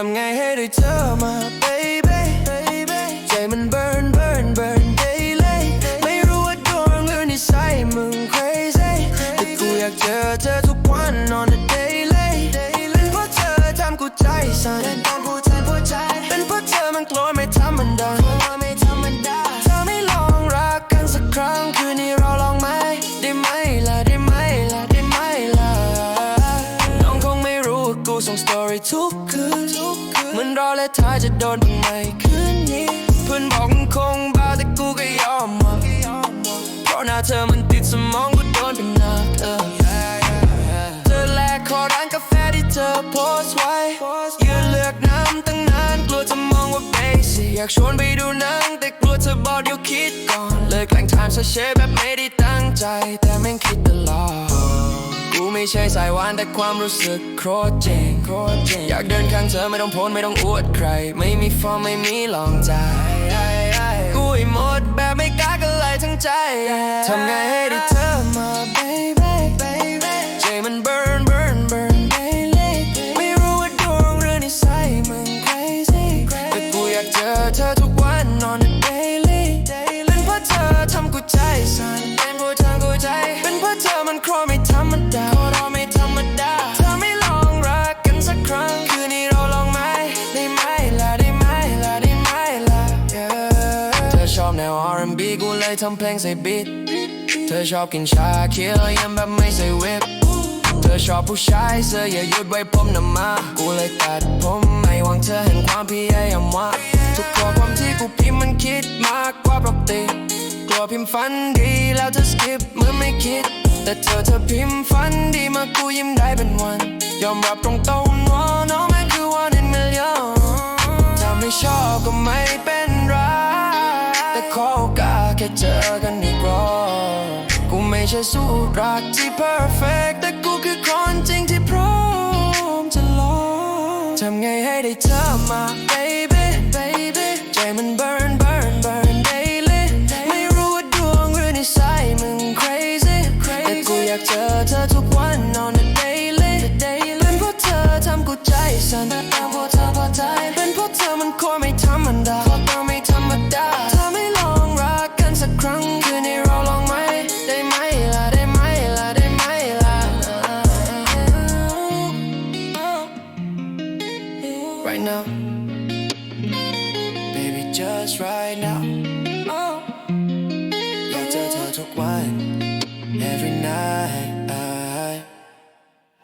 ทำไงให้ได้เธอมา baby baby ใจมัน burn burn burn daily ไม่รู้ว่าดวงหรือนิสัยมึง crazy แต่กูอยากเจอเธอทุกวัน on the daily เป็นเพราะเธอทำกูใจสั่นเป็นเพราะผู้ใจผู้ใจเป็นเพราะเธอมันกลัวไม่ธร ส่งสตอรี่ทุกคืนเหมือนรอและท้ายจะโดนบ้างไหมคืนนี้เพื่อนบอกคงบ้าแต่กูก็ยอมมาเพราะหน้าเธอมันติดสมองกูโดนเป็นหนักเออเธอแลกขอร้านกาแฟที่เธอโพสไว้ยืนเลือกน้ำตั้งนานกลัวจะมองว่าเบสิอยากชวนไปดูหนังแต่กลัวเธอบอกเดี๋ยวคิดก่อนเลยแกล้งถามเฉยแบบไม่ได้ตั้งใจแต่แม่งคิดตลอด กูไม่ใช่สายหวานแต่ความรู้สึกโคตรเจ๋งโคตรเจ๋งอยากเดินข้างเธอไม่ต้องโพสไม่ต้องอวดใคร ไม่มีฟอร์มไม่มีลองใจกูให้หมดแบบไม่กล้ากันเลยทั้งใจทำไงให้ได้เธอมา baby baby ใจมัน burn burn burn daily ไม่รู้ว่าดวงหรือนิสัยมึง crazy แต่กูอยากเจอเธอทุก แนว R&B กูเลยทำเพลงใส่บีทเธอชอบกินชาเขียวยังแบบไม่ใส่วิปเธอชอบผู้ชายเสื้ออย่าหยุดไว้ผมนำมา กูเลยตัดผมไม่หวังเธอเห็นความพยายามว่าทุกข้อความที่กูพิมพ์มันคิดมากกว่าปกติกลัวพิมพ์ฝันดีแล้วเธอสกิปเหมื่อนไม่คิด แต่เธอเธอพิมพ์ฝันดีมากูยิ้มได้เป็นวัน ยอมรับตรงๆว่าน้อง ค่เจอกันอีกรอบกูไม่ใช่สู้รักที่ perfect แต่กูคือคนจริงที่พร้อมจะลองทำไงให้ได้เธอมา baby baby ใจมันเบิร์ Right now Baby just right now อยากเจอเธอทุกวัน Every night